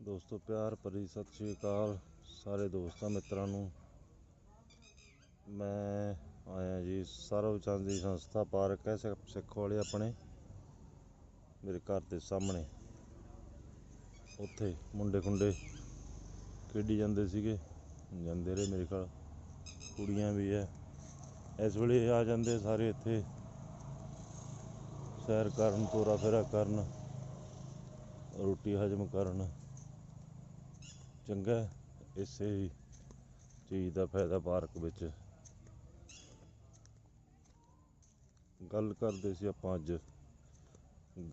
ਦੋਸਤੋ, ਪਿਆਰ ਭਰੀ ਸਤਿ ਸ਼੍ਰੀ ਅਕਾਲ ਸਾਰੇ ਦੋਸਤਾਂ, ਮਿੱਤਰਾਂ ਨੂੰ। ਮੈਂ ਆਇਆ ਜੀ ਸਰਵਚੰਦ ਦੀ ਸੰਸਥਾ ਪਾਰਕ ਹੈ, ਸਿੱਖ ਸਿੱਖ ਵਾਲੇ ਆਪਣੇ, ਮੇਰੇ ਘਰ ਦੇ ਸਾਹਮਣੇ। ਉੱਥੇ ਮੁੰਡੇ ਖੁੰਡੇ ਖੇਡੀ ਜਾਂਦੇ ਸੀਗੇ, ਜਾਂਦੇ ਰਹੇ ਮੇਰੇ ਖਿਆਲ ਕੁੜੀਆਂ ਵੀ ਹੈ। ਇਸ ਵੇਲੇ ਆ ਜਾਂਦੇ ਸਾਰੇ ਇੱਥੇ। ਸੈਰ ਕਰਨ ਤੋਰਾ ਫੇਰਾ ਕਰਨ, ਰੋਟੀ ਹਜਮ ਕਰਨ। ਚੰਗਾ ਇਸੇ ਚੀਜ਼ ਦਾ ਫਾਇਦਾ ਪਾਰਕ ਵਿੱਚ ਗੱਲ ਕਰਦੇ ਸੀ ਆਪਾਂ ਅੱਜ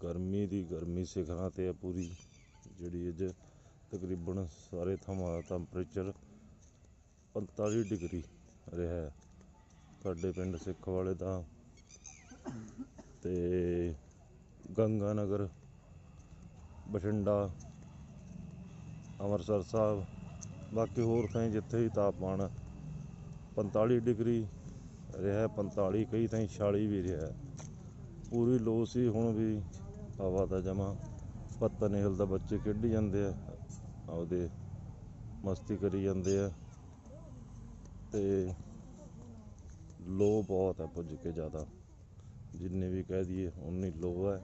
ਗਰਮੀ ਦੀ, ਗਰਮੀ ਸਿਖਰਾਂ ਤੇ ਹੈ ਪੂਰੀ, ਜਿਹੜੀ ਅੱਜ ਤਕਰੀਬਨ ਸਾਰੇ ਥਾਵਾਂ ਦਾ ਟੈਂਪਰੇਚਰ 45 ਡਿਗਰੀ ਰਿਹਾ ਹੈ। ਸਾਡੇ ਪਿੰਡ ਸਿੱਖ ਵਾਲੇ ਦਾ ਤੇ ਗੰਗਾ ਨਗਰ, ਬਠਿੰਡਾ ਅੰਮ੍ਰਿਤਸਰ ਸਾਹਿਬ। ਬਾਕੀ ਹੋਰ ਥਾਂ ਜਿੱਥੇ ਵੀ ਤਾਪਮਾਨ 45 ਡਿਗਰੀ ਰਿਹਾ ਹੈ, 45 ਕਈ ਥਾਂ 46 ਵੀ ਰਿਹਾ। ਪੂਰੀ ਲੋ ਸੀ ਹੁਣ ਵੀ ਹਵਾ ਦਾ ਜਮਾ ਪੱਤਾ ਨਹੀਂ ਹਿਲਦਾ ਬੱਚੇ ਖੇਡੀ ਜਾਂਦੇ ਆ ਆਪਦੇ ਮਸਤੀ ਕਰੀ ਜਾਂਦੇ ਆ। ਤੇ ਲੋ ਬਹੁਤ ਹੈ ਪੁੱਜ ਕੇ ਜ਼ਿਆਦਾ। ਜਿੰਨੇ ਵੀ ਕਹਿ ਦਈਏ ਉਨੀ ਲੋ ਹੈ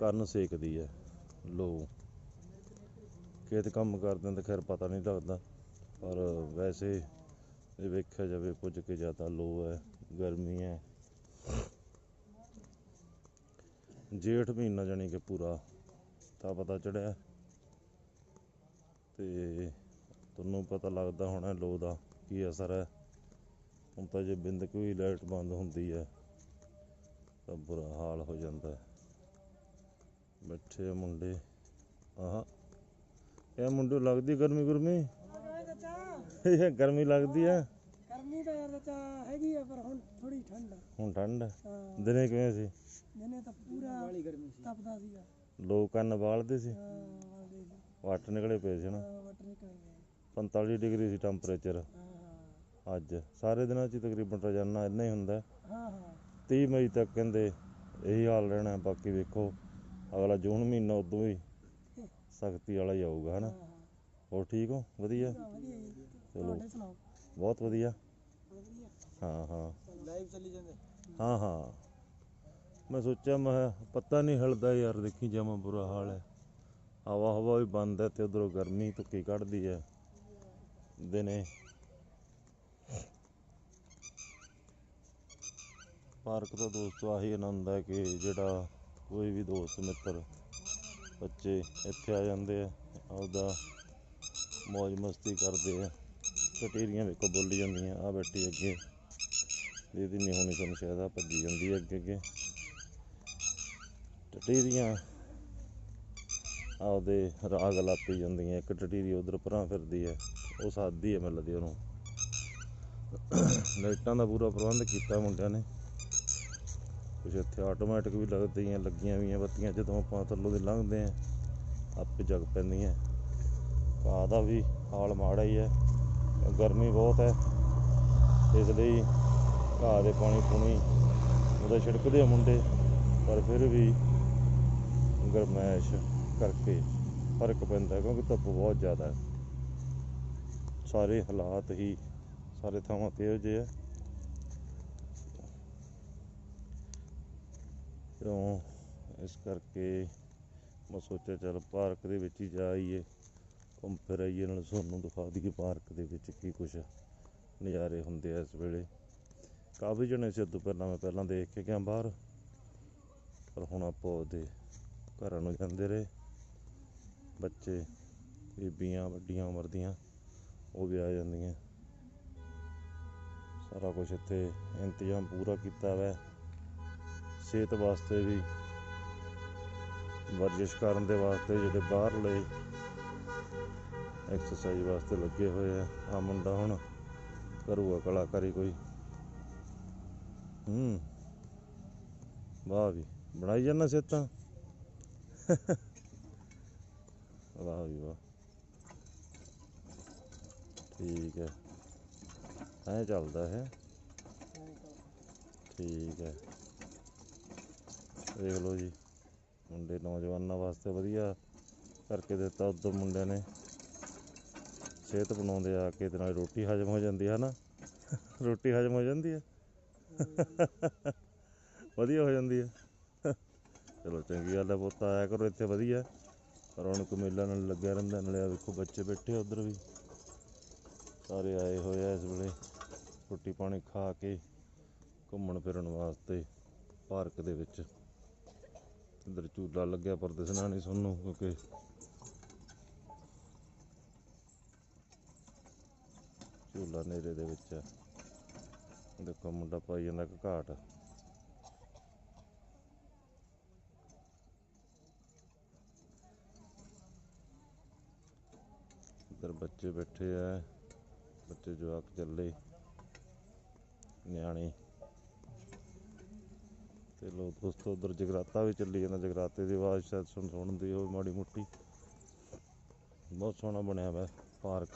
ਕੰਨ ਸੇਕਦੀ ਹੈ ਲੋ। ਖੇਤ ਕੰਮ ਕਰਦੇ ਤਾਂ ਖੈਰ ਪਤਾ ਨਹੀਂ ਲੱਗਦਾ। ਪਰ ਵੈਸੇ ਇਹ ਵੇਖਿਆ ਜਾਵੇ ਕੁਝ ਕੇ ਜ਼ਿਆਦਾ ਲੋ ਹੈ, ਗਰਮੀ ਹੈ। ਜੇਠ ਮਹੀਨਾ ਜਾਣੀ ਕਿ ਪੂਰਾ, ਤਾਂ ਪਤਾ ਚੜਿਆ। ਤੇ ਤੁਹਾਨੂੰ ਪਤਾ ਲੱਗਦਾ ਹੋਣਾ ਲੋ ਦਾ ਕੀ ਅਸਰ ਹੈ। ਹੁਣ ਤਾਂ ਜੇ ਬਿੰਦ ਕੋਈ ਲਾਈਟ ਬੰਦ ਹੁੰਦੀ ਹੈ, ਤਾਂ ਬੁਰਾ ਹਾਲ ਹੋ ਜਾਂਦਾ ਹੈ। ਬੈਠੇ ਮੁੰਡੇ। ਆਹ। ਇਹ ਮੁੰਡੇ ਲੱਗਦੀ ਗਰਮੀ ਗੁਰਮੀ? ਇਹ ਗਰਮੀ ਲੱਗਦੀ ਹੈ ਗਰਮੀ ਤਾਂ ਯਾਰ ਚਾਚਾ ਹੈਗੀ ਆ ਪਰ ਹੁਣ ਥੋੜੀ ਠੰਡ ਆ। ਹੁਣ ਠੰਡ ਹੈ ਹਾਂ। ਦਿਨੇ ਕਿਵੇਂ ਸੀ? ਦਿਨੇ ਤਾਂ ਪੂਰਾ ਵਾਲੀ ਗਰਮੀ ਸੀ। ਤਪਦਾ ਸੀਗਾ। ਲੋਕ ਕੰਨ ਬਾਲਦੇ ਸੀ। ਹਾਂ ਵਾਲੇ ਸੀ। ਵੱਟ ਨਿਕਲੇ ਪਏ ਸੀ ਨਾ। ਹਾਂ ਵਟ ਨਿਕਲ ਗਏ 45 ਡਿਗਰੀ ਸੀ ਟੈਂਪਰੇਚਰ। ਹਾਂ ਹਾਂ। ਅੱਜ ਸਾਰੇ ਦਿਨਾਂ 'ਚ ਹੀ ਤਕਰੀਬਨ ਰੋਜ਼ਾਨਾ ਇੰਨਾ ਹੀ ਹੁੰਦਾ। ਹੈ। ਹਾਂ। ਹਾਂ 30 ਮਈ ਤੱਕ ਕਹਿੰਦੇ ਇਹੀ ਹਾਲ ਰਹਿਣਾ। ਹੈ। ਬਾਕੀ ਵੇਖੋ ਅਗਲਾ ਜੂਨ ਮਹੀਨਾ ਉਦੋਂ ਵੀ ਸਖਤੀ ਵਾਲਾ ਹੀ ਆਊਗਾ ਹਨਾ? ਹੋਰ ਠੀਕ ਹੋ? ਵਧੀਆ? ਚਲੋ। ਸੁਣਾਓ? ਬਹੁਤ ਵਧੀਆ। ਹਾਂ ਹਾਂ। ਲਾਈਵ ਚੱਲੀ ਜਾਂਦੇ? ਹਾਂ ਹਾਂ। ਮੈਂ ਸੋਚਿਆ ਮੈਂ ਪਤਾ ਨਹੀਂ ਹਿਲਦਾ ਯਾਰ ਦੇਖੀ ਜਮਾ ਬੁਰਾ ਹਾਲ ਹੈ। ਹਵਾ ਹਵਾ ਵੀ ਬੰਦ ਹੈ ਤੇ ਉਧਰੋਂ ਗਰਮੀ ਧੁੱਕੀ ਕੱਢਦੀ ਹੈ। ਦਿਨੇ। ਪਾਰਕ ਦਾ ਦੋਸਤੋ ਆਹੀ ਆਨੰਦ ਹੈ ਕਿ ਜਿਹੜਾ ਕੋਈ ਵੀ ਦੋਸਤ ਮਿੱਤਰ ਬੱਚੇ ਇੱਥੇ ਆ ਜਾਂਦੇ ਆ, ਆਪਦਾ ਮौज ਮਸਤੀ ਕਰਦੇ ਆ। ਟਟੀਰੀਆਂ ਵੇਖੋ ਬੋਲੀ ਜਾਂਦੀਆਂ ਆ ਬੈਠੀ ਅੱਗੇ। ਦੀਦੀ ਨਹੀਂ ਹੋਣੀ ਤੁਹਾਨੂੰ ਸ਼ਾਇਦ ਆ ਭੱਜੀ ਜਾਂਦੀ ਹੈ ਅੱਗੇ ਅੱਗੇ। ਟਟੀਰੀਆਂ ਆਪਦੇ ਰਾਗ ਲਾਪੀ ਜਾਂਦੀਆਂ, ਇੱਕ ਟਟੀਰੀ ਉਧਰ ਪਰਾਂ ਫਿਰਦੀ ਹੈ ਉਹ ਸਾਦੀ ਹੈ ਮੈਨੂੰ ਉਹਨੂੰ। ਲਾਈਟਾਂ ਦਾ ਪੂਰਾ ਪ੍ਰਬੰਧ ਕੀਤਾ ਮੁੰਡਿਆਂ ਨੇ। ਕੁਝ ਇੱਥੇ ਆਟੋਮੈਟਿਕ ਵੀ ਲੱਗਦੀਆਂ, ਲੱਗੀਆਂ ਵੀਆਂ ਬੱਤੀਆਂ, ਜਦੋਂ ਆਪਾਂ ਥੱਲੋਂ ਦੀ ਲੰਘਦੇ ਆ, ਆਪੇ ਜਗ ਪੈਂਦੀਆਂ। ਘਾਹ ਦਾ ਵੀ ਹਾਲ ਮਾੜਾ ਹੀ ਹੈ ਗਰਮੀ ਬਹੁਤ ਹੈ ਇਸ ਲਈ ਘਾਹ ਦੇ ਪਾਣੀ ਪੂਣੀ ਉਹਦਾ ਛਿੜਕਦੇ ਆ ਮੁੰਡੇ, ਪਰ ਫਿਰ ਵੀ ਗਰਮੈਸ਼ ਕਰਕੇ ਫ਼ਰਕ ਪੈਂਦਾ, ਕਿਉਂਕਿ ਧੁੱਪ ਬਹੁਤ ਜ਼ਿਆਦਾ। ਹੈ ਸਾਰੇ ਹਾਲਾਤ ਹੀ ਸਾਰੇ ਥਾਵਾਂ ਤੇ ਇਹੋ ਜਿਹੇ ਆ। ਕਿਉਂ? ਇਸ ਕਰਕੇ ਮੈਂ ਸੋਚਿਆ ਚੱਲ ਪਾਰਕ ਦੇ ਵਿੱਚ ਹੀ ਜਾਈਏ ਘੁੰਮ ਫਿਰ ਆਈਏ, ਨਾਲ ਤੁਹਾਨੂੰ ਦਿਖਾ ਦਈਏ ਪਾਰਕ ਦੇ ਵਿੱਚ ਕੀ ਕੁਛ ਨਜ਼ਾਰੇ ਹੁੰਦੇ ਆ ਇਸ ਵੇਲੇ। ਕਾਫੀ ਜਣੇ ਸੀ ਉਦੋਂ ਪਹਿਲਾਂ, ਮੈਂ ਪਹਿਲਾਂ ਦੇਖ ਕੇ ਗਿਆ ਬਾਹਰ। ਪਰ ਹੁਣ ਆਪਾਂ ਉਹਦੇ ਘਰਾਂ ਨੂੰ ਜਾਂਦੇ ਰਹੇ। ਬੱਚੇ, ਬੀਬੀਆਂ, ਵੱਡੀਆਂ ਉਮਰ ਦੀਆਂ, ਉਹ ਵੀ ਆ ਜਾਂਦੀਆਂ। ਸਾਰਾ ਕੁਝ ਇੱਥੇ ਇੰਤਜ਼ਾਮ ਪੂਰਾ ਕੀਤਾ ਹੋਇਆ ਸਿਹਤ ਵਾਸਤੇ ਵੀ ਵਰਜਿਸ਼ ਕਰਨ ਦੇ ਵਾਸਤੇ ਜਿਹੜੇ ਬਾਹਰਲੇ ਐਕਸਰਸਾਈਜ਼ ਵਾਸਤੇ ਲੱਗੇ ਹੋਏ ਆ ਆ ਮੁੰਡਾ ਹੁਣ ਕਰੂਗਾ ਕਲਾਕਾਰੀ ਕੋਈ। ਹੂੰ ਵਾਹ ਵੀ ਬਣਾਈ ਜਾਂਦਾ ਸੇਤਾਂ ਵਾਹ ਵੀ ਵਾਹ। ਠੀਕ ਹੈ ਐ ਚੱਲਦਾ ਹੈ। ਠੀਕ ਹੈ। ਦੇਖ ਲਓ ਜੀ। ਮੁੰਡੇ ਨੌਜਵਾਨਾਂ ਵਾਸਤੇ ਵਧੀਆ ਕਰਕੇ ਦਿੱਤਾ ਉਦੋਂ ਮੁੰਡਿਆਂ ਨੇ। ਸਿਹਤ ਬਣਾਉਂਦੇ ਆ ਕੇ ਤੇ ਨਾਲ ਰੋਟੀ ਹਜਮ ਹੋ ਜਾਂਦੀ ਹੈ ਨਾ? ਰੋਟੀ ਹਜਮ ਹੋ ਜਾਂਦੀ ਹੈ? ਵਧੀਆ ਹੋ ਜਾਂਦੀ ਹੈ। ਚਲੋ ਚੰਗੀ ਗੱਲ ਹੈ, ਪੁੱਤ ਆਇਆ ਕਰੋ ਇੱਥੇ ਵਧੀਆ। ਰੌਣਕ ਮੇਲਾ ਨਾਲ ਲੱਗਿਆ ਰਹਿੰਦਾ, ਨਾਲੇ ਆ ਵੇਖੋ ਬੱਚੇ ਬੈਠੇ ਉਧਰ ਵੀ। ਸਾਰੇ ਆਏ ਹੋਏ ਆ ਇਸ ਵੇਲੇ, ਰੋਟੀ ਪਾਣੀ ਖਾ ਕੇ ਘੁੰਮਣ ਫਿਰਨ ਵਾਸਤੇ ਪਾਰਕ ਦੇ ਵਿੱਚ। ਇੱਧਰ ਝੂਲਾ ਲੱਗਿਆ ਪਰ ਦਿਸਣਾ ਨਹੀਂ ਸਾਨੂੰ ਕਿਉਂਕਿ ਝੂਲਾ ਨੇਰੇ ਦੇ ਵਿੱਚ ਦੇਖੋ ਮੁੰਡਾ ਪਾਈ ਜਾਂਦਾ ਇੱਕ ਘਾਟ। ਇੱਧਰ ਬੱਚੇ ਬੈਠੇ ਆ। ਬੱਚੇ ਜਵਾਕ ਚੱਲੇ। ਨਿਆਣੇ। ਤੇ ਲੋ ਦੋਸਤੋ ਉਧਰ ਜਗਰਾਤਾ ਵੀ ਚੱਲੀ ਜਾਂਦਾ, ਜਗਰਾਤੇ ਦੀ ਆਵਾਜ਼ ਸ਼ਾਇਦ ਸੁਣ ਸੁਣਦੀ ਹੋਵੇ ਮਾੜੀ ਮੁੱਟੀ। ਬਹੁਤ ਸੋਹਣਾ ਬਣਿਆ ਹੋਇਆ ਪਾਰਕ,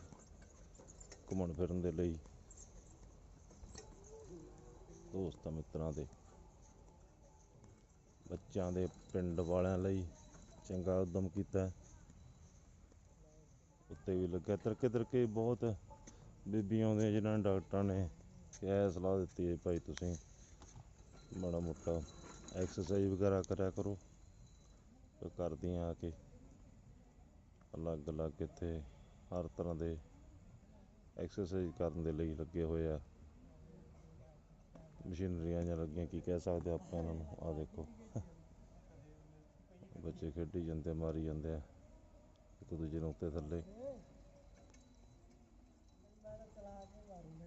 ਘੁੰਮਣ ਫਿਰਨ ਦੇ ਲਈ। ਦੋਸਤਾਂ ਮਿੱਤਰਾਂ ਦੇ। ਬੱਚਿਆਂ ਦੇ ਪਿੰਡ ਵਾਲਿਆਂ ਲਈ ਚੰਗਾ ਉਦਮ ਕੀਤਾ। ਉੱਤੇ ਵੀ ਲੱਗਿਆ ਤਰਕੇ ਤਰਕੇ ਬਹੁਤ ਬੀਬੀਆਂ ਆਉਂਦੀਆਂ, ਜਿਨ੍ਹਾਂ ਨੇ ਡਾਕਟਰਾਂ ਨੇ ਕਿਹਾ ਸਲਾਹ ਦਿੱਤੀ ਹੈ, ਭਾਈ ਤੁਸੀਂ ਮਾੜਾ ਮੋਟਾ ਐਕਸਰਸਾਈਜ਼ ਵਗੈਰਾ ਕਰਿਆ ਕਰੋ। ਤੇ ਕਰਦੀਆਂ ਆ ਕੇ ਅਲੱਗ ਅਲੱਗ ਇੱਥੇ ਹਰ ਤਰ੍ਹਾਂ ਦੇ ਐਕਸਰਸਾਈਜ਼ ਕਰਨ ਦੇ ਲਈ ਲੱਗੇ ਹੋਏ ਆ। ਮਸ਼ੀਨਰੀਆਂ ਜਾਂ ਲੱਗੀਆਂ, ਕੀ ਕਹਿ ਸਕਦੇ ਆਪਾਂ ਇਹਨਾਂ ਨੂੰ? ਆ ਦੇਖੋ। ਬੱਚੇ ਖੇਡੀ ਜਾਂਦੇ, ਮਾਰੀ ਜਾਂਦੇ ਆ। ਇੱਕ ਦੂਜੇ ਨੂੰ ਉੱਤੇ ਥੱਲੇ।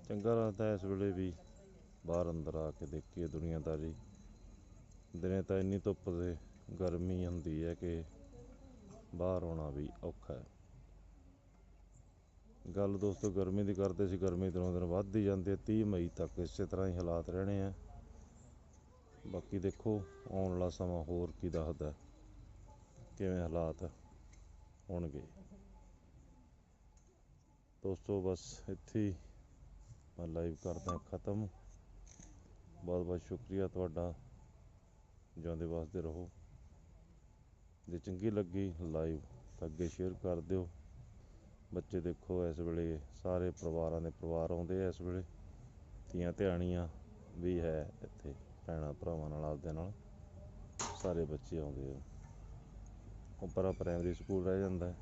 ਚੰਗਾ ਲੱਗਦਾ ਇਸ ਵੇਲੇ ਵੀ ਬਾਹਰ ਅੰਦਰ ਆ ਕੇ ਦੇਖੀਏ ਦੁਨੀਆਦਾਰੀ। ਦਿਨੇ ਤਾਂ ਇੰਨੀ ਧੁੱਪ ਦੇ ਗਰਮੀ ਹੁੰਦੀ ਹੈ ਕਿ ਬਾਹਰ ਆਉਣਾ ਵੀ ਔਖਾ ਹੈ। ਗੱਲ ਦੋਸਤੋ ਗਰਮੀ ਦੀ ਕਰਦੇ ਸੀ, ਗਰਮੀ ਦਿਨੋਂ ਦਿਨ ਵੱਧਦੀ ਜਾਂਦੀ ਹੈ। 30 ਮਈ ਤੱਕ ਇਸੇ ਤਰ੍ਹਾਂ ਹੀ ਹਾਲਾਤ ਰਹਿਣੇ ਆ। ਬਾਕੀ ਦੇਖੋ, ਆਉਣ ਵਾਲਾ ਸਮਾਂ ਹੋਰ ਕੀ ਦੱਸਦਾ ਕਿਵੇਂ ਹਾਲਾਤ ਹੋਣਗੇ। ਦੋਸਤੋ ਬਸ ਇੱਥੇ ਮੈਂ ਲਾਈਵ ਕਰਦਾ ਖਤਮ। ਬਹੁਤ ਬਹੁਤ ਸ਼ੁਕਰੀਆ ਤੁਹਾਡਾ। ਜਿਉਂਦੇ ਵਾਸਤੇ ਰਹੋ। ਜੇ ਚੰਗੀ ਲੱਗੀ ਲਾਈਵ ਤਾਂ ਅੱਗੇ ਸ਼ੇਅਰ ਕਰ ਦਿਓ। ਬੱਚੇ ਦੇਖੋ ਇਸ ਵੇਲੇ ਸਾਰੇ ਪਰਿਵਾਰਾਂ ਦੇ ਪਰਿਵਾਰ ਆਉਂਦੇ ਆ ਇਸ ਵੇਲੇ। ਧੀਆਂ ਧਿਆਣੀਆਂ ਵੀ ਹੈ ਇੱਥੇ, ਭੈਣਾਂ ਭਰਾਵਾਂ ਨਾਲ ਆਪਦੇ ਨਾਲ। ਸਾਰੇ ਬੱਚੇ ਆਉਂਦੇ ਆ। ਉੱਪਰ ਪ੍ਰਾਇਮਰੀ ਸਕੂਲ ਰਹਿ ਜਾਂਦਾ ਹੈ।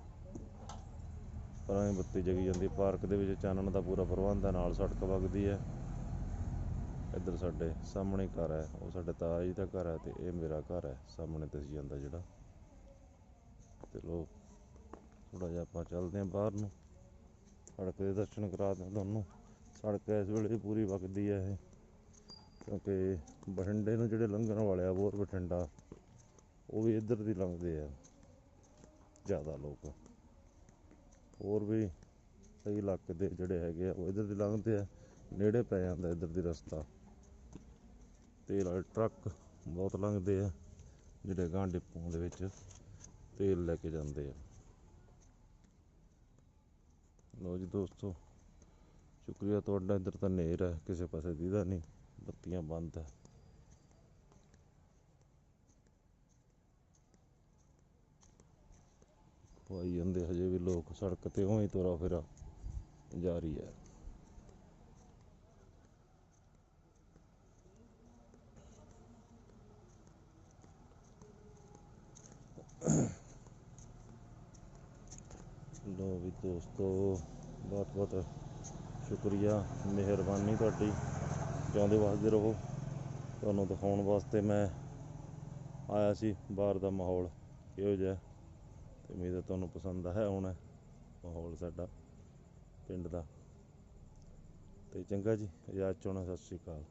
ਪਰਾਂ ਬੱਤੀ ਜਗੀ ਜਾਂਦੀ ਪਾਰਕ ਦੇ ਵਿੱਚ ਚਾਨਣ ਦਾ ਪੂਰਾ ਪ੍ਰਬੰਧ ਹੈ। ਨਾਲ ਸੜਕ ਵਗਦੀ ਹੈ। ਇੱਧਰ ਸਾਡੇ ਸਾਹਮਣੇ ਘਰ ਹੈ, ਉਹ ਸਾਡੇ ਤਾਇਆ ਜੀ ਦਾ ਘਰ ਹੈ ਤੇ ਇਹ ਮੇਰਾ ਘਰ ਹੈ, ਸਾਹਮਣੇ ਦਿਸ ਜਾਂਦਾ ਜਿਹੜਾ। ਚਲੋ ਥੋੜਾ ਜਿਹਾ ਆਪਾਂ ਚੱਲਦੇ ਹਾਂ ਬਾਹਰ ਨੂੰ। ਸੜਕ ਦੇ ਦਰਸ਼ਨ ਕਰਾ ਦਿਆਂ ਤੁਹਾਨੂੰ। ਸੜਕ ਇਸ ਵੇਲੇ ਪੂਰੀ ਵਗਦੀ ਹੈ ਇਹ, ਕਿਉਂਕਿ ਬਠਿੰਡੇ ਨੂੰ ਜਿਹੜੇ ਲੰਘਣ ਵਾਲੇ ਆ ਬਹੁਤ ਬਠਿੰਡਾ, ਉਹ ਵੀ ਇੱਧਰ ਦੀ ਲੰਘਦੇ ਆ, ਜ਼ਿਆਦਾ ਲੋਕ। ਹੋਰ ਵੀ ਕਈ ਇਲਾਕੇ ਦੇ ਜਿਹੜੇ ਹੈਗੇ ਆ, ਉਹ ਇੱਧਰ ਦੀ ਲੰਘਦੇ ਆ, ਨੇੜੇ ਪੈ ਜਾਂਦਾ ਇੱਧਰ ਦੀ ਰਸਤਾ। ਤੇਲ ਵਾਲੇ ਟਰੱਕ ਬਹੁਤ ਲੰਘਦੇ ਆ, ਜਿਹੜੇ ਗਾਂ ਡਿਪੂਆਂ ਦੇ ਵਿੱਚ ਤੇਲ ਲੈ ਕੇ ਜਾਂਦੇ ਆ। ਲੋ ਜੀ ਦੋਸਤੋ, ਸ਼ੁਕਰੀਆ ਤੁਹਾਡਾ, ਇੱਧਰ ਤਾਂ ਨੇਰ ਹੈ, ਕਿਸੇ ਪਾਸੇ ਦੀਦਾ ਨਹੀਂ, ਬੱਤੀਆਂ ਬੰਦ ਹੈ ਪਾਈ ਜਾਂਦੇ ਹਜੇ ਵੀ ਲੋਕ ਸੜਕ ਤੇ ਉਹੀ ਹੀ ਤੁਰਾ ਫਿਰਾ ਜਾਰੀ ਹੈ ਲੋ ਵੀ ਦੋਸਤੋ, ਬਹੁਤ ਬਹੁਤ ਸ਼ੁਕਰੀਆ, ਮਿਹਰਬਾਨੀ ਤੁਹਾਡੀ। ਜਿਉਂਦੇ ਵਸਦੇ ਰਹੋ। ਤੁਹਾਨੂੰ ਦਿਖਾਉਣ ਵਾਸਤੇ ਮੈਂ ਆਇਆ ਸੀ, ਬਾਹਰ ਦਾ ਮਾਹੌਲ ਕਿਹੋ ਜਿਹਾ। ਤੇ ਉਮੀਦ ਹੈ ਤੁਹਾਨੂੰ ਪਸੰਦ ਆਇਆ ਹੋਣਾ ਮਾਹੌਲ ਸਾਡਾ, ਪਿੰਡ ਦਾ। ਤੇ ਚੰਗਾ ਜੀ ਇਜਾਜ਼ਤ ਚਾਹੁੰਦਾ ਸਤਿ ਸ਼੍ਰੀ ਅਕਾਲ।